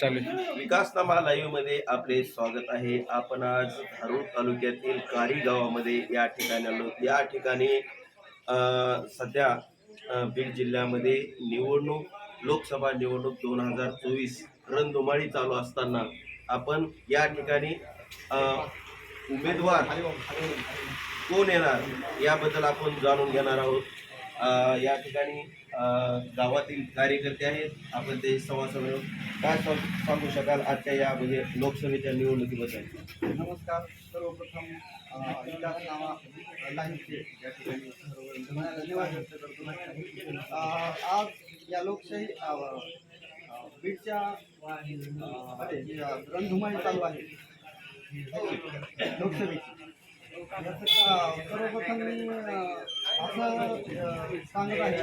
चालेल. विकासनामा लाईव्हमध्ये आपले स्वागत आहे. आपण आज धारूर तालुक्यातील कारी गावामध्ये या ठिकाणी आलो. या ठिकाणी अ, सध्या अ, बीड जिल्ह्यामध्ये निवडणूक लोकसभा निवडणूक दोन हजार चोवीस रणधुमाळी चालू असताना आपण या ठिकाणी अ, उमेदवार कोण येणार याबद्दल आपण जाणून घेणार आहोत. अ, या ठिकाणी गावातील कार्यकर्ते आहेत. आपण ते संवाद साधून काय सांगू शकाल आजच्या या म्हणजे लोकसभेच्या निवडणुकीबद्दल? नमस्कार. सर्वप्रथम विकास नावा लाहीचे या ठिकाणी धन्यवाद व्यक्त करतो आज या लोकशाही बीडच्या रणधुमाळी चालू आहे. लोकसभेची. सर्वप्रथम मी असं अ, सांगत आहे.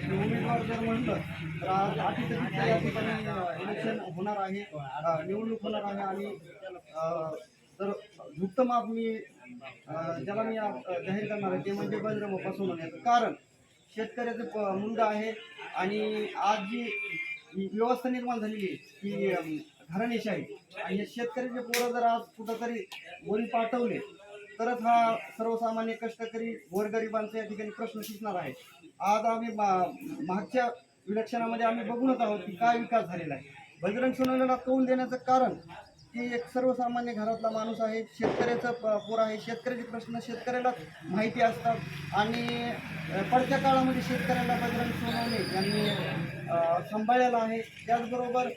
की उमेदवार जर म्हटलं तर आज अठ्ठेचाळीस या ठिकाणी इलेक्शन होणार आहे. निवडणूक होणार आहे आणि अ, तर झुकतं मी अ, ज्याला मी जाहीर करणार आहे ते म्हणजे बजरंग फसवणं याचं कारण शेतकऱ्याचं प- मुलगा आहे आणि आज जी व्यवस्था निर्माण झालेली आहे की अम, घराणेशाही. आणि हे शेतकऱ्याचे पोरं जर आज कुठंतरी वरी पाठवले तरच हा सर्वसामान्य कष्टकरी गोरगरिबांचा या ठिकाणी प्रश्न सुटणार आहे आज आम्ही मा- मागच्या विलक्षणामध्ये आम्ही बघूनच आहोत की काय विकास झालेला आहे. बजरंग सोनवण्याला कौल देण्याचं कारण की एक सर्वसामान्य घरातला माणूस आहे शेतकऱ्याचं प- पोर आहे शेतकऱ्याचे प्रश्न शेतकऱ्याला माहिती असतात आणि पडत्या काळामध्ये शेतकऱ्याला बजरंग सोनवणे यांनी सांभाळलेला आहे. त्याचबरोबर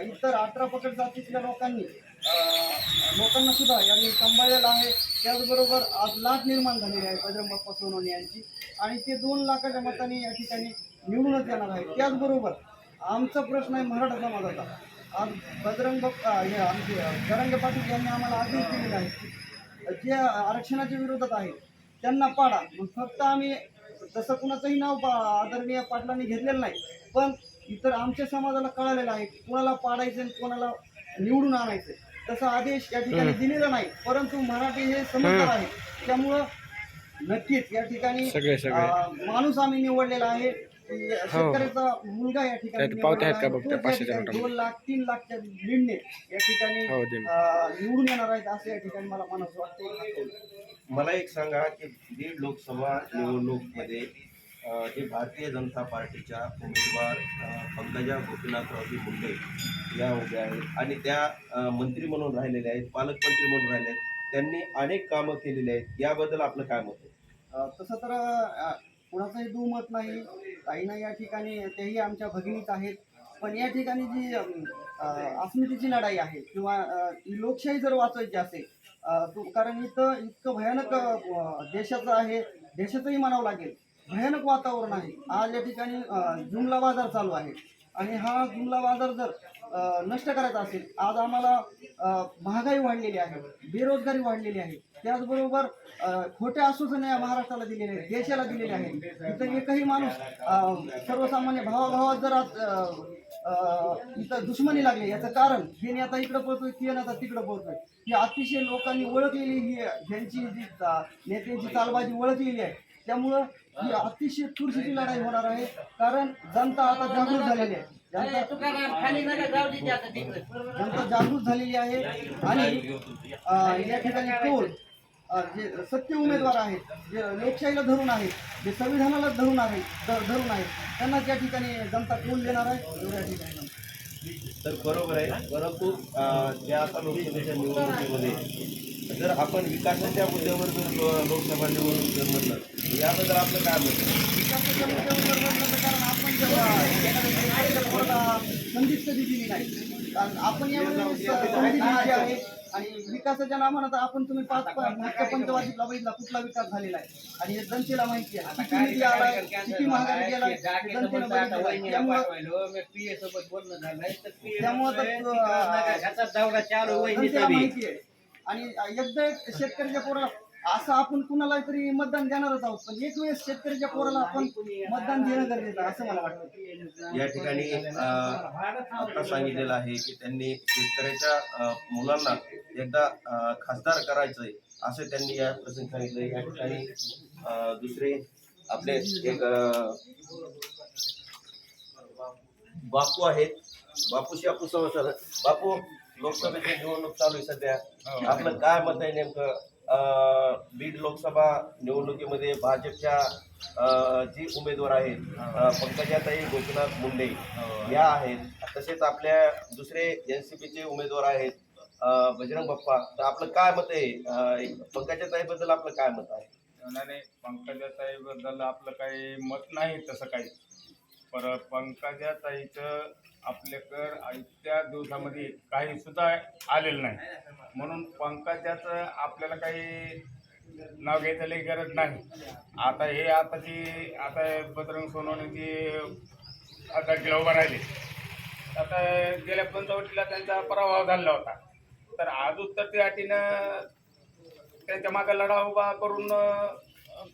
इतर अठरा पकड जातीतल्या लोकांनी लोकांना सुद्धा यांनी सांभाळलेलं आहे. त्याचबरोबर आज लाट निर्माण झालेली आहे बजरंग बाप्पा सोनवणे यांची. आणि ते दोन लाखाच्या मताने या ठिकाणी निवडूनच येणार आहे त्याचबरोबर आमचा प्रश्न आहे मराठा समाजाचा. आज बजरंग बाप्पा हे आमचे जरंगे पाटील यांनी आम्हाला आदेश दिलेला आहे जे आरक्षणाच्या विरोधात आहे त्यांना पाडा. मग फक्त आम्ही तसं कुणाचंही नाव पा- आदरणीय पाटलांनी घेतलेलं नाही पण इतर आमच्या समाजाला कळालेलं आहे कोणाला पाडायचं आणि कोणाला निवडून आणायचं तसा आदेश या ठिकाणी दिलेला नाही. परंतु मराठी हे समजदार आहे. त्यामुळं नक्कीच या ठिकाणी सगळे सगळे. अं, माणूस आम्ही निवडलेला आहे. की शेतकऱ्याचा मुलगा या ठिकाणी? दोन लाख तीन लाखच्या लीडने या ठिकाणी हो, निवडून येणार आहेत असं या ठिकाणी मला मनात वाटतं मला एक सांगा की बीड लोकसभा निवडणूकमध्ये अ, जे भारतीय जनता पार्टीच्या उमेदवार पंकजा पंकजा गोपीनाथरावजी मुंडे या उभ्या आहेत. आणि त्या मंत्री म्हणून राहिलेल्या आहेत पालकमंत्री म्हणून राहिले आहेत. त्यांनी अनेक कामं केलेली आहेत. याबद्दल आपलं काय मत आहे? तसं तर कुणाचंही दुमत नाही. ताईनं या ठिकाणी. तेही आमच्या भगिनीच आहेत. पण या ठिकाणी जी अस्मितेची लढाई आहे किंवा लोकशाही जर वाचवायची असेल कारण इथं इतकं भयानक देशाचं आहे. देशाचंही म्हणावं लागेल. भयानक वातावरण आहे. आज या ठिकाणी जुमला बाजार चालू आहे. आणि हा जुमला बाजार जर नष्ट करायचा असेल आज आम्हाला महागाई वाढलेली आहे बेरोजगारी वाढलेली आहे. त्याचबरोबर खोट्या आश्वासने या महाराष्ट्राला दिलेले आहेत देशाला दिलेले आहेत. इथं एकही माणूस सर्वसामान्य भावाभावात जर आज, इथं दुश्मनी लागली याचं कारण हे नेता इकडं पळतोय ते नेता तिकडं पळतोय. ही अतिशय लोकांनी ओळखलेली ही ह्यांची जी नेत्यांची चालबाजी ओळखलेली आहे. त्यामुळं ही अतिशय चुरशीची लढाई होणार आहे. कारण जनता आता जागृत झालेली आहे. जनता जनता जागृत झालेली आहे. आणि अ, या ठिकाणी कोण अ, जे सत्य उमेदवार आहेत जे लोकशाहीला धरून आहेत जे संविधानाला धरून आहेत ध- धरून आहेत त्यांना त्या ठिकाणी जनता कोण देणार आहे? एवढ्या ठिकाणी तर बरोबर आहे. परंतु ज्या आता लोकसभेच्या निवडणुकीमध्ये जर आपण विकासाच्या मुद्द्यावर जर लोकसभा निवडणूक जर म्हणलं याबद्दल आपलं काय पोराला संधीच कधी दिली नाही. कारण आपण आणि विकासाच्या नावानं तर आपण तुम्ही पाच पंचवार्षिकला बघितला कुठला विकास झालेला आहे. आणि हे जनतेला माहिती आहे. किती निधी आलाय किती महागाई गेलाय हे जनतेनं बघितलेलं आहे. त्यामुळं त्यामुळं जनतेला माहिती आहे. आणि एकदा एक शेतकऱ्याच्या पोराला असं आपण कुणाला तरी मतदान देणारच आहोत पण एक वेळेस शेतकऱ्याच्या पोराला आपण मतदान देणं गरजेचं आहे, असं मला वाटतं. या ठिकाणी अ, आता सांगितलेलं आहे की त्यांनी शेतकऱ्याच्या मुलांना एकदा खासदार करायचंय असं त्यांनी या प्रसंगी सांगितलं या ठिकाणी दुसरे आपले एक बापू आहेत. बापूशी आपण संवाद साधा बापू लोकसभेची निवडणूक चालू आहे सध्या. आपलं काय मत आहे नेमकं? बीड लोकसभा निवडणुकीमध्ये भाजपच्या जी उमेदवार आहेत पंकजाताई गोपीनाथ मुंडे या आहेत. तसेच आपल्या दुसरे एन सी पीचे उमेदवार आहेत बजरंग बाप्पा. तर आपलं काय मत आहे? पंकजाताईबद्दल आपलं काय मत आहे? नाही. पंकजाताईबद्दल आपलं काही मत नाही तसं काही. पर पंकजाताईचं आपल्याकडं इतक्या दिवसामध्ये काही सुद्धा आलेलं नाही. म्हणून पंकजाचं आपल्याला काही नाव घ्यायचं लई गरज नाही. आता हे आताची आता बजरंग सोनवण्याची आता उभा राहिले. आता गेल्या पंचवटीला त्यांचा पराभव झाला होता. तर आज उत्तर त्या अटीनं त्यांच्या मागे लढा उभा करून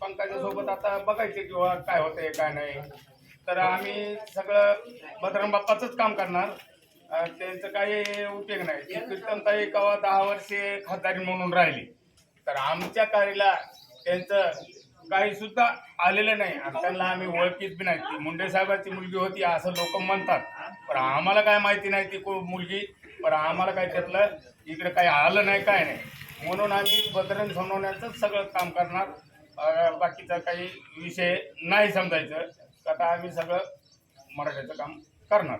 पंकजासोबत आता बघायचे किंवा काय होतंय काय नाही. तर आम्ही सगळं बजरंग बाप्पाचंच काम करणार. त्यांचं काही उपयोग नाही. कीर्तनताई कवा दहा वर्षे खासदारी म्हणून राहिली. तर आमच्या कार्याला त्यांचं काही सुद्धा आलेलं नाही. आणि त्यांना आम्ही ओळखीत बी नाही. ती मुंडे साहेबाची मुलगी होती असं लोक म्हणतात. पण आम्हाला काय माहिती नाही ती को मुलगी. पण आम्हाला काय त्यातलं इकडे काही आलं नाही काय नाही. म्हणून आम्ही बदरण सोनवण्याचंच सगळं काम करणार. बाकीचा काही विषय नाही समजायचं. आता आम्ही सगळं मराठीचं काम करणार.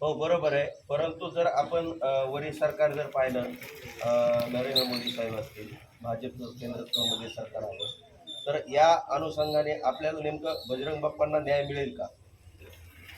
हो बरोबर आहे. परंतु जर आपण वरील सरकार जर पाहिलं नरेंद्र मोदी साहेब असतील भाजपचं केंद्रामध्ये सरकार आहे तर या अनुषंगाने आपल्याला नेमकं बजरंग बाप्पांना न्याय मिळेल का?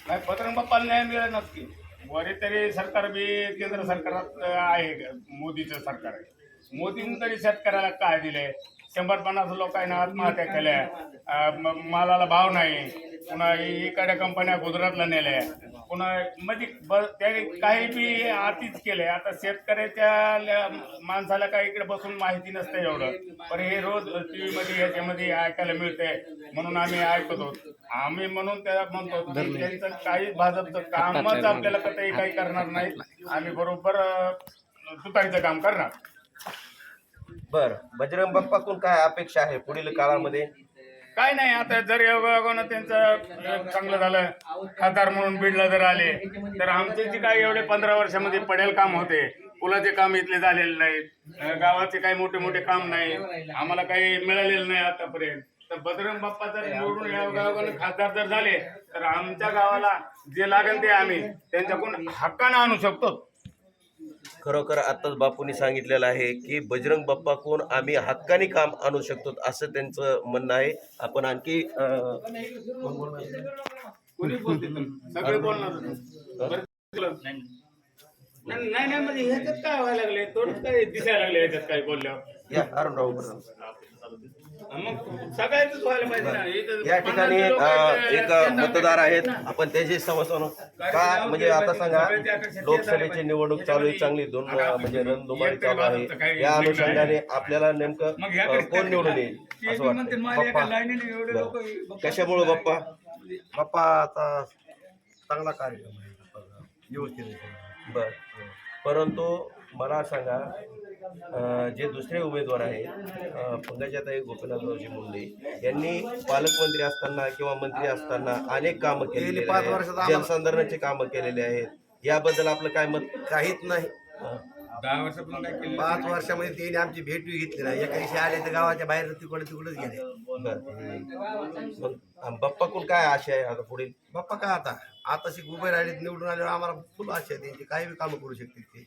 नाही बजरंग बाप्पाला न्याय मिळेल नक्की. वरी तरी सरकार बी केंद्र सरकारात आहे मोदीचं सरकार आहे. मोदीने तरी शेतकऱ्याला काय दिले शंभर पन्नास लोकांना आत्महत्या केल्या. मालाला भाव नाही. पुन्हा इकडे कंपन्या गुजरातला नेल्या. पुन्हा म्हणजे ब त्याने काही बी आतीच केले आता शेतकऱ्याच्या माणसाला काही इकडे बसून माहिती नसतं एवढं. पण हे रोज टी व्हीमध्ये ह्याच्यामध्ये ऐकायला मिळते म्हणून आम्ही ऐकतो. आम्ही म्हणून त्याला म्हणतो की त्यांचं काही भाजपचं कामच आपल्याला कधी काही करणार नाही. आम्ही बरोबर तुतारीचं काम करणार. बर. बजरंग बाप्पाकडून काय अपेक्षा आहे पुढील काळामध्ये? काय नाही आता जर योगायोगानं त्यांचं चांगलं झालं खासदार म्हणून बीडला जर आले तर आमचे जे काही एवढे पंधरा वर्षामध्ये पडेल काम होते पुलाचे काम इथले झालेले नाहीत गावाचे काही मोठे मोठे काम नाही आम्हाला काही मिळालेलं नाही आतापर्यंत. तर बजरंग बाप्पा जर निवडून योगायोगानं खासदार जर झाले तर आमच्या गावाला जे लागेल ते आम्ही त्यांच्याकडून हक्कानं आणू शकतो. खरोखर आताच बापूंनी सांगितलेलं आहे की बजरंग बाप्पा कोण आम्ही हक्काने काम आणू शकतो असं त्यांचं म्हणणं आहे आपण आणखी कोण बोलणार? बोलते? सगळे. नाही नाही नाही, म्हणजे ह्याच्यात काय व्हायला लागले थोडं काय दिसायला लागले ह्याच्यात काय बोलल्यावर? या अरुण राव बरोबर. मग सगळ्यांच व्हायला पाहिजे ना. इथं या ठिकाणी पन्नास लोकं अ, आहेत, एक मतदार आहेत. आपण त्याची समजून काय म्हणजे आता सांगा लोकसभेची निवडणूक चालू आहे चांगली दोन अ, म्हणजे रणधुमाळी चालू आहे. या अनुषंगाने आपल्याला नेमकं अ, कोण निवडून येईल? असं वाटतं बाप्पा. लाईनीने एवढे लोक कशामुळे बाप्पा? बाप्पा आता चांगला कार्यक्रम आहे व्यवस्थित आहे. बर. परंतु मला सांगा जे दुसरे उमेदवार आहेत पंकजाताई गोपीनाथरावजी मुंडे यांनी पालकमंत्री असताना किंवा मंत्री असताना अनेक कामं केलेली गेली पाच वर्षात आहेत जलसंधारणाचे कामं केलेले आहेत. याबद्दल आपलं काय मत? काहीच नाही. दहा वर्षापासून काय केलं. पाच वर्षामध्ये त्यांनी आमची भेट घेतली नाही. एका दिवशी आले तर गावाच्या बाहेर तिकडे तिकडेच गेले. बर अ, बाप्पाकडून काय आशा आहे आता पुढील? बाप्पा काय आता? आताशी उभे राहिले निवडून आल्यावर आम्हाला फुल आशा आहे त्यांची. काही बी कामं करू शकतील ते.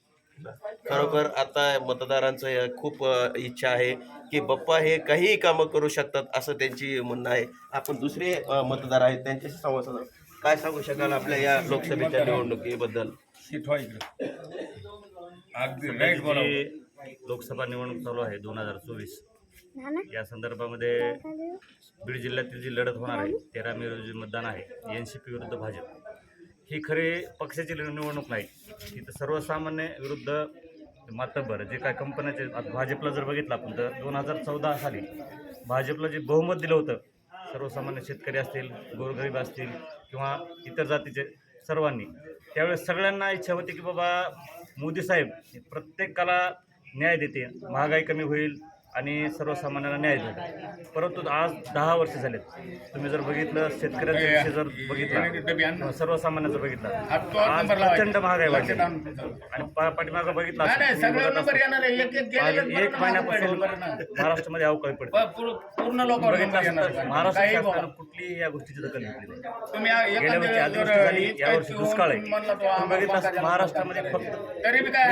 खरोखर आता मतदारांचं खूप इच्छा आहे की बाप्पा हे काहीही कामं करू शकतात असं त्यांची म्हणणं आहे. आपण दुसरे मतदार आहेत त्यांच्याशी संवाद साधा. काय सांगू शकाल आपल्या या लोकसभेच्या निवडणुकीबद्दल? अगदी लोकसभा निवडणूक चालू आहे दोन हजार चोवीस. या संदर्भामध्ये बीड जिल्ह्यातील जी लढत होणार आहे तेरा मे रोजी मतदान आहे एन सी पी विरुद्ध भाजप. ही खरी पक्षाची निवडणूक नाही. ही तर सर्वसामान्य विरुद्ध मातबर जे काय कंपन्याचे भाजपला जर बघितलं आपण तर दोन हजार चौदा साली भाजपला जे बहुमत दिलं होतं सर्वसामान्य शेतकरी असतील गोरगरीब असतील किंवा इतर जातीचे सर्वांनी त्यावेळेस सगळ्यांना इच्छा होती की बाबा मोदी साहेब हे प्रत्येकाला न्याय देते महागाई कमी होईल आणि सर्वसामान्यांना न्याय झाला परंतु आज दहा वर्ष झालेत. तुम्ही जर बघितलं शेतकऱ्यांचा विषय जर बघितला सर्वसामान्यांचं बघितलं आज प्रचंड महागाई वाढली आणि पाठीमागं बघितलं एक महिन्यापासून महाराष्ट्रामध्ये अवकाळी पडते. पूर्ण लोक महाराष्ट्र कुठलीही या गोष्टीची दखल घेतली नाही. गेल्या वर्षी अतिवृष्टी झाली यावर्षी दुष्काळ आहे. बघितलं महाराष्ट्रामध्ये फक्त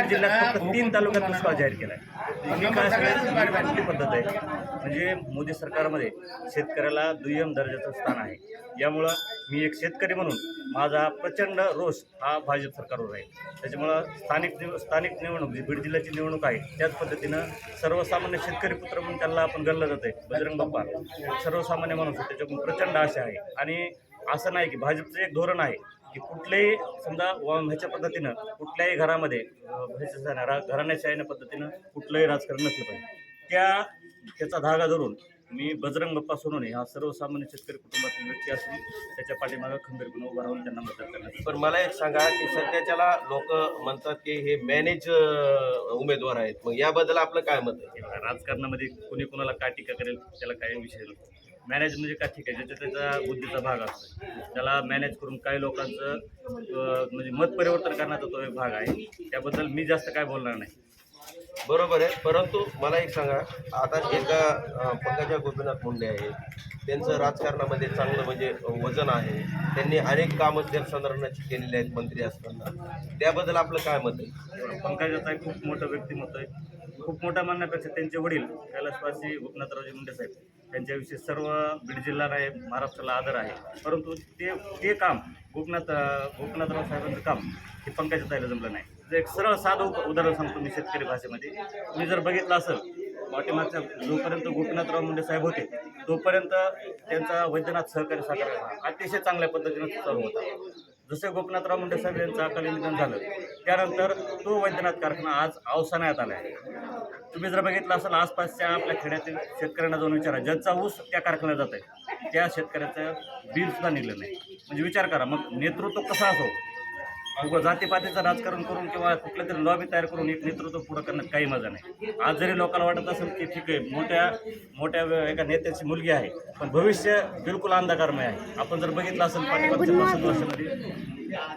जिल्ह्यात फक्त तीन तालुक्यात दुष्काळ जाहीर केलाय. ही काय सगळ्यात कुठली पद्धत आहे. म्हणजे मोदी सरकारमध्ये शेतकऱ्याला दुय्यम दर्जाचं स्थान आहे. यामुळं मी एक शेतकरी म्हणून माझा प्रचंड रोष हा भाजप सरकारवर आहे. त्याच्यामुळं स्थानिक निव स्थानिक निवडणूक जी बीड जिल्ह्याची निवडणूक आहे त्याच पद्धतीनं सर्वसामान्य शेतकरी पुत्र म्हणून त्यांना आपण गणलं जातं आहे बजरंग बाप्पा. सर्वसामान्य माणूस त्याच्याकडून प्रचंड आशा आहे. आणि असं नाही की भाजपचं एक धोरण आहे की कुठल्याही समजा ह्याच्या पद्धतीनं कुठल्याही घरामध्ये घराण्याशाहीच्या पद्धतीनं कुठलंही राजकारण नसलं पाहिजे. त्या त्याचा धागा धरून मी बजरंग बाप्पा सोनवणे हा सर्वसामान्य शेतकरी कुटुंबातील व्यक्ती असून त्याच्या पाठीमागं खंबीरपणे उभा राहून त्यांना मदत करण्यात पण मला एक सांगा की सध्याच्याला लोक म्हणतात की हे मॅनेज उमेदवार आहेत मग याबद्दल आपलं काय मत आहे. राजकारणामध्ये कोणी कोणाला काय टीका करेल त्याला काही विषय नसतो मॅनेज म्हणजे काय ठीक आहे ज्याच्या त्याचा बुद्धीचा भाग असतो. त्याला मॅनेज करून काही लोकांचं म्हणजे मत परिवर्तन करण्याचा तो एक भाग आहे. त्याबद्दल मी जास्त काय बोलणार नाही. बरोबर आहे. परंतु मला एक सांगा आता एका पंकजा गोपीनाथ मुंडे आहेत. त्यांचं राजकारणामध्ये चांगलं म्हणजे वजन आहे. त्यांनी अनेक कामं जलसंधारणाची केलेली आहेत मंत्री असताना. त्याबद्दल आपलं काय मत आहे? पंकजाचा खूप मोठं व्यक्तिमत्व आहे. खूप मोठा म्हणण्यापेक्षा त्यांचे वडील कैलासवासी गोपनाथरावजी मुंडे साहेब. त्यांच्याविषयी सर्व बीड जिल्ह्याला आहे महाराष्ट्राला आदर आहे. परंतु ते ते काम गोपनाथ गोपनाथराव साहेबांचं काम हे पंकजा ताईला जमलं नाही. जर एक सरळ साधं उदाहरण सांगतो मी शेतकरी भाषेमध्ये. तुम्ही जर बघितलं असेल पाठीमागच्या जोपर्यंत गोपीनाथराव मुंडे साहेब होते तोपर्यंत त्यांचा वैद्यनाथ सहकारी साखर अतिशय चांगल्या पद्धतीनं चालू होता. जसे गोपीनाथराव मुंडे साहेब यांचं अकाली निधन झालं त्यानंतर तो वैद्यनाथ कारखाना आज अवसानात आला आहे. तुम्ही जर बघितलं असेल आसपासच्या आपल्या खेड्यातील शेतकऱ्यांना जाऊन विचारा. ज्यांचा ऊस त्या कारखान्यात जात आहे त्या शेतकऱ्याचं बिलसुद्धा निघलं नाही. म्हणजे विचार करा मग नेतृत्व कसं असो? उगाच जातीपातीचं राजकारण करून किंवा कुठलं तरी लॉबी तयार करून एक नेतृत्व पुढं करणं काही मजा नाही. आज जरी लोकांना वाटत असेल की ठीक आहे मोठ्या मोठ्या एका नेत्याची मुलगी आहे पण भविष्य बिलकुल अंधकारमय आहे. आपण जर बघितलं असेल पाठीमागच्या पासष्ट वर्षामध्ये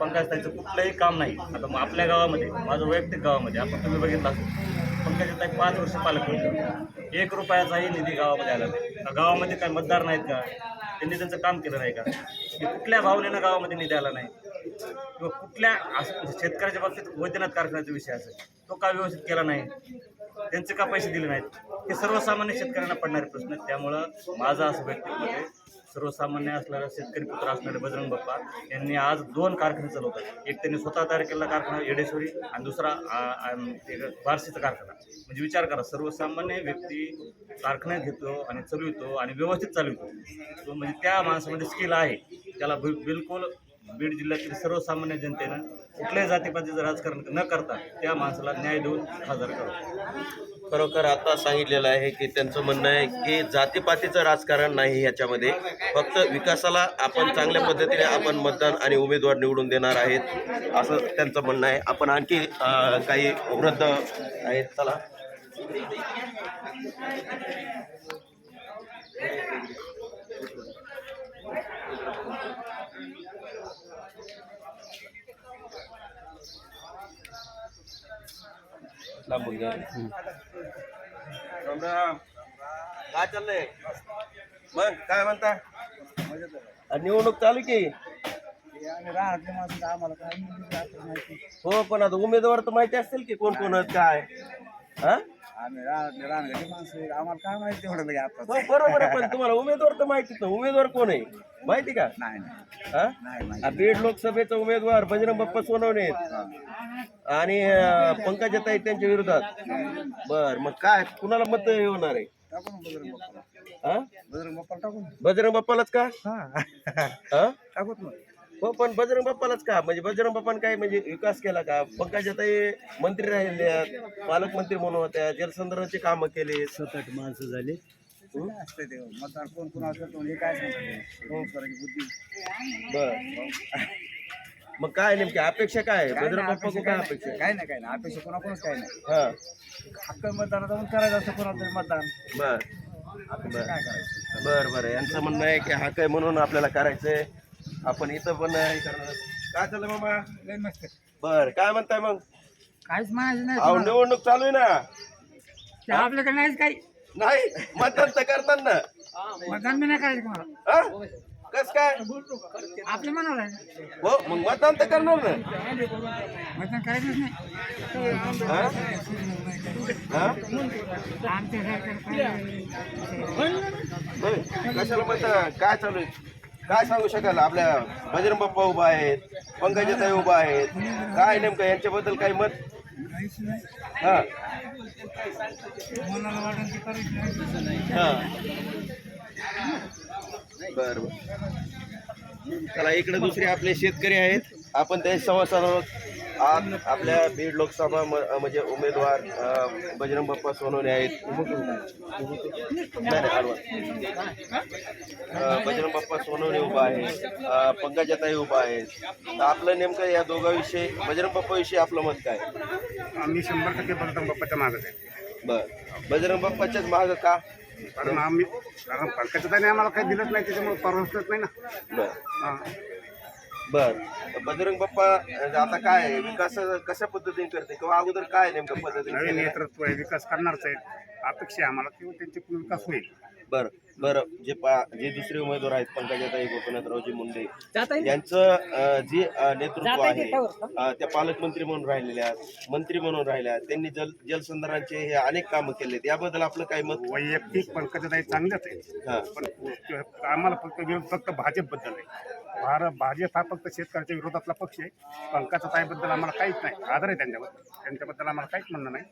पंकजताईचं कुठलंही काम नाही. आता मग आपल्या गावामध्ये माझं वैयक्तिक गावामध्ये आपण तुम्ही बघितलं असेल पंकजाताई पाच वर्ष पालकमंत्री एक रुपयाचाही निधी गावामध्ये आला नाही. गावामध्ये काय मतदार नाहीत का? त्यांनी त्यांचं काम केलं नाही का? की कुठल्या भावनेनं गावामध्ये निधी आला नाही? किंवा कुठल्या असं म्हणजे शेतकऱ्याच्या बाबतीत वैद्यनाथ कारखान्याचा विषय असेल तो का व्यवस्थित केला नाही? त्यांचे का पैसे दिले नाहीत? हे सर्वसामान्य शेतकऱ्यांना पडणारे प्रश्न आहेत. त्यामुळं माझा असं व्यक्तिमत आहे सर्वसामान्य असणारा शेतकरी पुत्र असणारे बजरंग बाप्पा यांनी आज दोन कारखाने चालवतात. एक त्यांनी स्वतः तयार केलेला कारखाना येडेश्वरी आणि दुसरा बारशीचा एक कारखाना. म्हणजे विचार करा सर्वसामान्य व्यक्ती कारखान्यात घेतो आणि चालवितो आणि व्यवस्थित चालवितो. तो म्हणजे त्या माणसामध्ये स्किल आहे. त्याला बिलकुल बीड जिल्ह्यातील सर्वसामान्य जनतेनं कुठल्याही जातीपातीचं राजकारण न करता त्या माणसाला न्याय देऊन हजर करतो खरोखर आता सांगितलेलं आहे की त्यांचं म्हणणं आहे की जातीपातीचं राजकारण नाही याच्यामध्ये. फक्त विकासाला आपण चांगल्या पद्धतीने आपण मतदान आणि उमेदवार निवडून देणार आहेत असं त्यांचं म्हणणं आहे. आपण आणखी काही वृद्ध आहेत. चला. लांबून घ्या. काय चाललंय? मग काय म्हणता? निवडणूक चालू की हो पण आता उमेदवार तर माहिती असतील की कोण कोण आहेत काय? हा? आम्ही राहते राहण्याची माणसं आम्हाला काय माहिती एवढं लगे आता. हो, बरोबर आहे पण तुम्हाला उमेदवार तर माहितीच ना उमेदवार कोण आहे? माहिती का? नाही नाही. हा? नाही आ, बीड लोकसभेचा उमेदवार बजरंग बाप्पा सोनवणे आहेत. आणि अं, पंकजाताई त्यांच्या विरोधात. बर मग काय? कुणाला मत होणार आहे? टाकून बजरंग बाप्पाला. हा? बजरंग बाप्पाला टाकून बजरंग बाप्पालाच का? हा. हा? टाकूत मग हो पण बजरंग बाप्पालाच का? म्हणजे बजरंग बाप्पाने काय म्हणजे विकास केला का? पंकजाताई मंत्री राहिल्या पालकमंत्री म्हणून होत्या जलसंधारणाची कामं केली. सात आठ माणसं झाली. असते ते? मतदार कोण असतं हे काय बुद्धी. बर. मग काय नेमकी अपेक्षा काय? आहे बजरंग बाप्पा काय अपेक्षा? काय नाही काय नाही. अपेक्षा कोणाकोणच काय नाही. हा. हक्क मतदानात जाऊन करायचं असं कोणाला तरी मतदान. बर. काय करायचं? बर बर. यांचं म्हणणं आहे की हा काय म्हणून आपल्याला करायचंय. आपण इथं पण हे करणार. काय चाललं मामा? लय मस्त. बर काय म्हणताय मग? काहीच म्हणायचं नाही अहो कोणाला. निवडणूक चालू आहे ना. ते आपल्याकडे नाहीच काही. नाही मतदान तर करतात ना मतदान बी नाही करायचं हा? कस काय? आपल्या मनाला आहे हो मग मतदान तर करणार ना. मतदान करायचंच नाही. हा? हा? आमच्या सरकार होय. कशाला मतदान? काय चालू आहे? काय सांगू शकाल? आपल्या बजरंग बाप्पा उभा आहेत पंकजाताई उभा आहेत. काय नेमकं? यांच्याबद्दल काही मत? हा. ते हा. बर बर. चला इकडे दुसरे आपले शेतकरी आहेत. आपण त्यांची संवाद साधू आज आपल्या बीड लोकसभा म- म्हणजे उमेदवार बजरंग बाप्पा सोनवणे आहेत. बजरंग बाप्पा सोनवणे उभा आहे. पंकजाताई उभा आहेत तर आपलं नेमकं या दोघांविषयी बजरंग बाप्पाविषयी आपलं मत काय? आम्ही शंभर टक्के बलराम बाप्पाच्या मागत आहे. बर. बजरंग बाप्पाच्याच मागं का? कारण आम्ही कारण पंकजाताने आम्हाला काही दिलंच नाही त्याच्यामुळे परवडतच नाही ना. बर. बर. बजरंग बाप्पा आता काय आहे? विकास कशा पद्धतीने करते? किंवा अगोदर काय नेमकं पद्धतीने नवीन केलेलं आहे? नेतृत्व आहे विकास करणारच आहेत. अपेक्षा आहे आम्हाला किंवा त्यांचे विकास होईल. बर. बर जे पा जे दुसरे उमेदवार आहेत पंकजाताई गोपीनाथरावजी मुंडे यांचं जे नेतृत्व आहे त्या पालकमंत्री म्हणून राहिलेल्या आहेत मंत्री म्हणून राहिल्या आहेत त्यांनी जल जलसंधारणाचे हे अनेक कामं केलेत. याबद्दल आपलं काय मत? वैयक्तिक पंकजाताई चांगल्याच आहेत. हा. पण आम्हाला फक्त विरोध फक्त भाजपबद्दल आहे भारत भाजप हा फक्त शेतकऱ्याच्या विरोधातला पक्ष आहे. पंकजाताईबद्दल आम्हाला काहीच नाही. आदर आहे त्यांच्याबद्दल. त्यांच्याबद्दल आम्हाला काहीच म्हणणं नाही.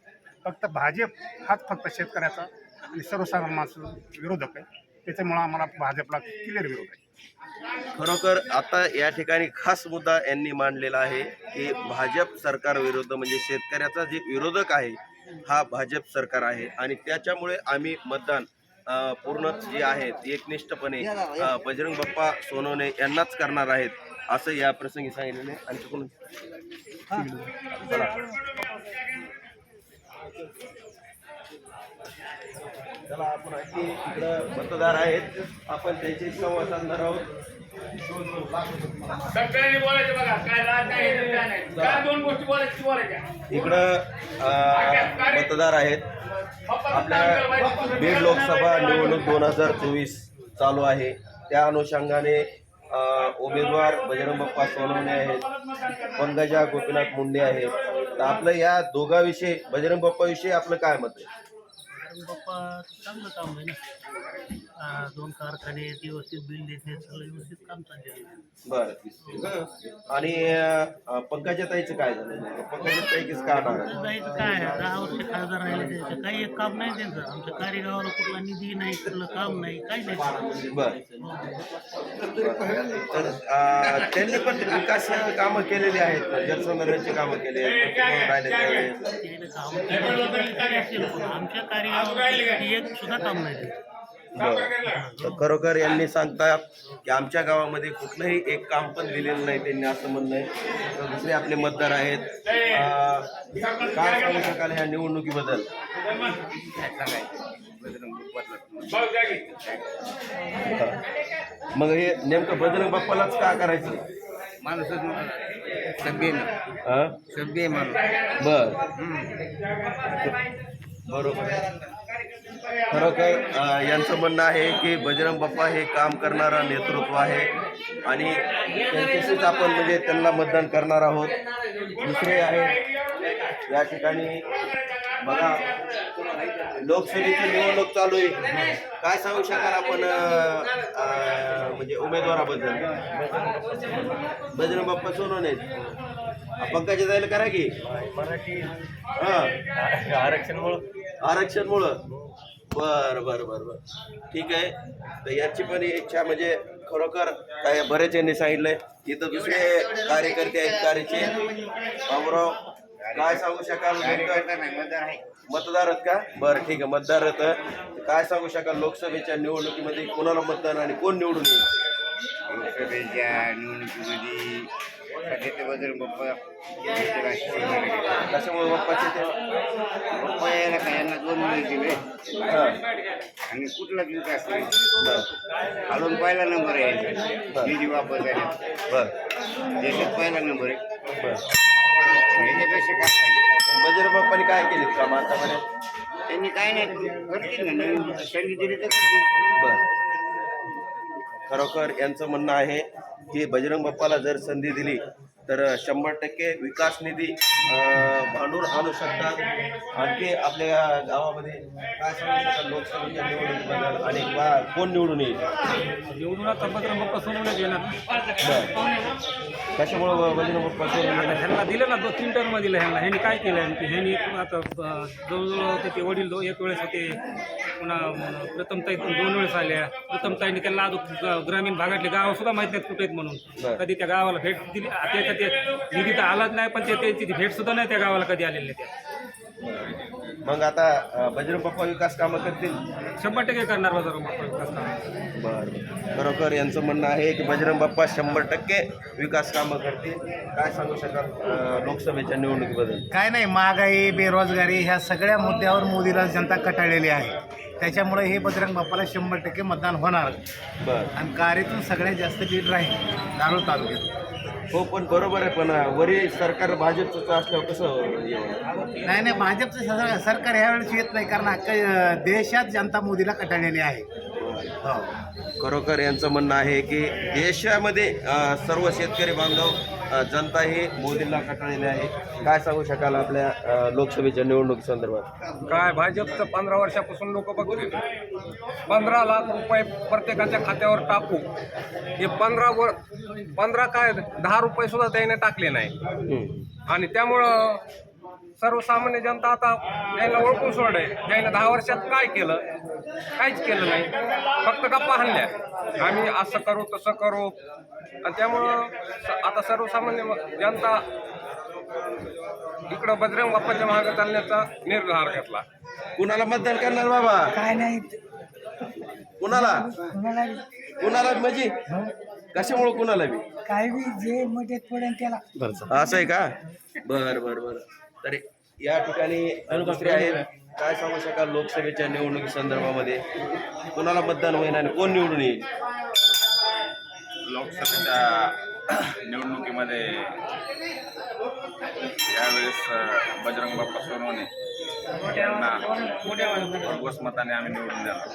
फक्त भाजप हाच फक्त शेतकऱ्याचा आणि सर्वसामान्य विरोधक आहे. त्याच्यामुळं आम्हाला भाजपला क्लिअर विरोध आहे. खरोखर आता या ठिकाणी खास मुद्दा यांनी मांडलेला आहे की भाजप सरकार विरुद्ध म्हणजे शेतकऱ्याचा जे विरोधक आहे हा भाजप सरकार आहे. आणि त्याच्यामुळे आम्ही मतदान पूर्ण जे आहेत एकनिष्ठपणे बजरंग बाप्पा सोनवणे यांनाच करणार आहेत असं या प्रसंगी सांगितलेलं आहे. आणखी कोण? चला. आपण आणखी इकडं मतदार आहेत. आपण त्यांची संवाद साधणार आहोत. सगळ्यांनी बोलायचं बघा. काय राज नाही हे काय नाही. काय दोन गोष्टी बोलायची बोलायच्या. इकडं अ, मतदार आहेत. आपल्या बीड लोकसभा निवडणूक दोन हजार चोवीस चालू आहे. त्या अनुषंगाने अ, उमेदवार बजरंग बाप्पा सोनवणे आहेत. पंकजा गोपीनाथ मुंडे आहेत. तर आपलं या दोघांविषयी बजरंग बाप्पाविषयी आपलं काय मत आहे? बाप्पा चांगलं काम आहे दोन कारखाने व्यवस्थित बिल देते सगळं व्यवस्थित काम चाललेलं आहे. बरं आणि अ, पंकजा ताईचं काय झालं? पंकजा ताई कसं का नाराज जायचं काय आहे? दहा वर्ष खासदार राहिले त्याचं काही एक काम नाही त्यांचं. आमच्या कार्यगावाला कुठला निधी नाही कुठलं काम नाही काही नाही. बर. तर अ, त्यांनी पण विकास कामं केलेली आहेत. जलसंधारणाची कामं केली आहेत. राहिले त्यावेळेस. आमच्या कार्यगावाला एक सुद्धा काम नाही. त्यांचं. तर खरोखर यांनी सांगतात की आमच्या गावामध्ये कुठलंही एक काम पण दिलेलं नाही त्यांनी असं म्हणणं आहे. तर दुसरे आपले मतदार आहेत. काय सांगू शकाल या निवडणुकीबद्दल? मग हे नेमकं बजरंग बाप्पालाच का करायचं? हा? सभ्य माणूस. बर. बरोबर. खरोखर यांचं म्हणणं आहे की बजरंग बाप्पा हे काम करणारा नेतृत्व आहे आणि त्यांच्याशीच आपण म्हणजे त्यांना मतदान करणार आहोत. दुसरे आहेत या ठिकाणी बघा लोकसभेची निवडणूक चालू आहे. काय सांगू शकाल आपण म्हणजे उमेदवाराबद्दल? बजरंग बाप्पा सोनवणे पंकजा जायला करा की. मराठी हा. आरक्षणमुळं. आरक्षणमुळं बर बर बर बर. ठीक आहे. तर याची पण इच्छा म्हणजे खरोखर काय बरेच यांनी सांगितलंय. इथं दुसरे कार्यकर्ते आहेत कार्याचे. बाबूराव काय सांगू शकाल? मतदार आहेत. का? बरं ठीक आहे. मतदार आहेत. काय सांगू शकाल? लोकसभेच्या निवडणुकीमध्ये कोणाला मतदान आणि कोण निवडून येईल? लोकसभेच्या निवडणुकीमध्ये कशामुळे बाप्पाचे ते? बाप्पा यायला का यांना दोन मुले दिले आणि कुठलाच विकास नाही खालून पहिला नंबर आहे. यांचा निधी वापर झाले. देशात पहिला नंबर आहे. याच्यापेक्षा काय बजरंग बाप्पाने काय केले काम आतापर्यंत त्यांनी काय नाही करतील ना. नवीन संधी दिली तर. बर. खरोखर यांचं म्हणणं आहे की बजरंग बाप्पाला जर संधी दिली तर शंभर टक्के विकास निधी आणून आणू शकतात. आणखी आपल्या गावामध्ये काय सांगू शकाल लोकसभेच्या निवडणुकीबद्दल आणि कोण निवडून येईल? निवडून येणार बरं. कशामुळं बाप्पा सोडून आता ह्यांना दिलं ना दो तीन टर्म दिलं ह्यांना. ह्यांनी काय केलं? आहे ह्यांनी आता जवळजवळ त्याचे वडील दो एक वेळेस होते. पुन्हा प्रथमताई दोन वेळेस आल्या. प्रथमताईने त्यांना ग्रामीण भागातले गावं सुद्धा माहीत नाहीत कुठे आहेत म्हणून. कधी त्या गावाला भेट दिली ते निधी तर आलाच नाही पण ते त्याची भेट सुद्धा नाही त्या गावाला कधी आलेले त्या. मग आता अं, बजरंग बाप्पा विकास कामं करतील? शंभर टक्के करणार बजरंग बाप्पा विकास काम. बरं. खरोखर यांचं म्हणणं आहे की बजरंग बाप्पा शंभर टक्के विकास कामं करतील. काय सांगू शकाल अं, लोकसभेच्या निवडणुकीबद्दल? काय नाही महागाई बेरोजगारी ह्या सगळ्या मुद्द्यावर मोदीला जनता कटाळलेली आहे. त्याच्यामुळे हे बजरंग बाप्पाला शंभर टक्के मतदान होणार. बरं. आणि कारीतून सगळ्यात जास्त लीड राहील दारू तालुक्यात. हो पण बरोबर आहे पण वरील सरकार भाजपचं असल्यावर कसं? नाही नाही भाजपचं सर- सरकार ह्यावेळेस येत नाही कारण अख्ख्या देशात जनता मोदीला कटाळलेली आहे हो खरोखर यांचं म्हणणं आहे की देशामध्ये अं, सर्व शेतकरी बांधव जनता ही मोदींना कटाळलेली आहे. काय सांगू शकाल आपल्या लोकसभेच्या निवडणुकी संदर्भात? काय भाजपचं पंधरा वर्षापासून लोक बघतील पंधरा लाख रुपये प्रत्येकाच्या खात्यावर टाकू. हे पंधरा वर पंधरा काय दहा रुपये सुद्धा त्याने टाकले नाही. आणि त्यामुळं सर्वसामान्य जनता आता त्यांना ओळखून सोडे त्याने दहा वर्षात काय केलं? काहीच केलं नाही. फक्त गप्पा हाणल्या. आम्ही असं करू तसं करू. आणि त्यामुळं आता सर्वसामान्य जनता इकडं बजरंग बाप्पाच्या मागे चालण्याचा निर्धार घेतला. कुणाला मतदान करणार बाबा? काय नाही. कुणाला? कुणाला? म्हणजे? कशामुळे कुणाला बी? काय बी जे मदत पडेल त्याला. असं आहे का? बर बर बर. तर या ठिकाणी दुसरे आहेत. काय सांगू शकाल लोकसभेच्या निवडणुकी संदर्भामध्ये कोणाला मतदान होईल आणि कोण निवडून येईल? लोकसभेच्या निवडणुकीमध्ये यावेळेस बजरंग बाप्पा सोनवणे यांना भरघोस मताने आम्ही निवडून देणार.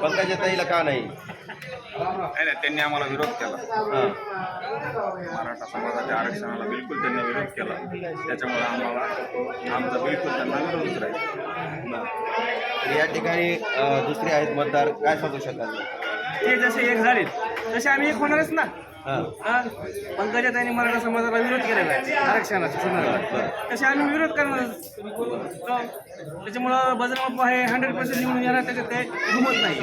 पंकजा ताईला का नाही? नाही नाही त्यांनी आम्हाला विरोध केला. मराठा समाजाच्या आरक्षणाला बिलकुल त्यांनी विरोध केला. त्याच्यामुळे आम्हाला आमचा बिलकुल त्यांना विरोधच राहील. तर या ठिकाणी दुसरे आहेत मतदार. काय सांगू शकाल? ते जसे एक झाले तसे आम्ही एक होणारच ना. हा. पंकजा त्यांनी मराठा समाजाला विरोध केलेला आहे आरक्षणाच्या संदर्भात तसे आम्ही विरोध करणार. त्याच्यामुळं बजरंग बाप्पा हे हंड्रेड पर्सेंट निवडून येणार त्याच्यात काही घुमत नाही.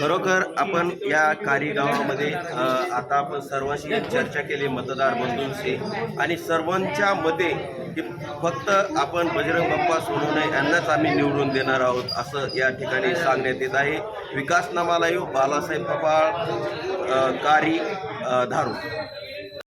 खरोखर आपण या कार्यगावामध्ये आता आपण सर्वांशी चर्चा केली मतदार बंधूंशी. आणि सर्वांच्या मते की फक्त आपण बजरंग बाप्पा सोनवणे यांनाच आम्ही निवडून देणार आहोत असं या ठिकाणी सांगण्यात येत आहे. विकास नामालायू बालासाहेब पपाळ कारी धारू.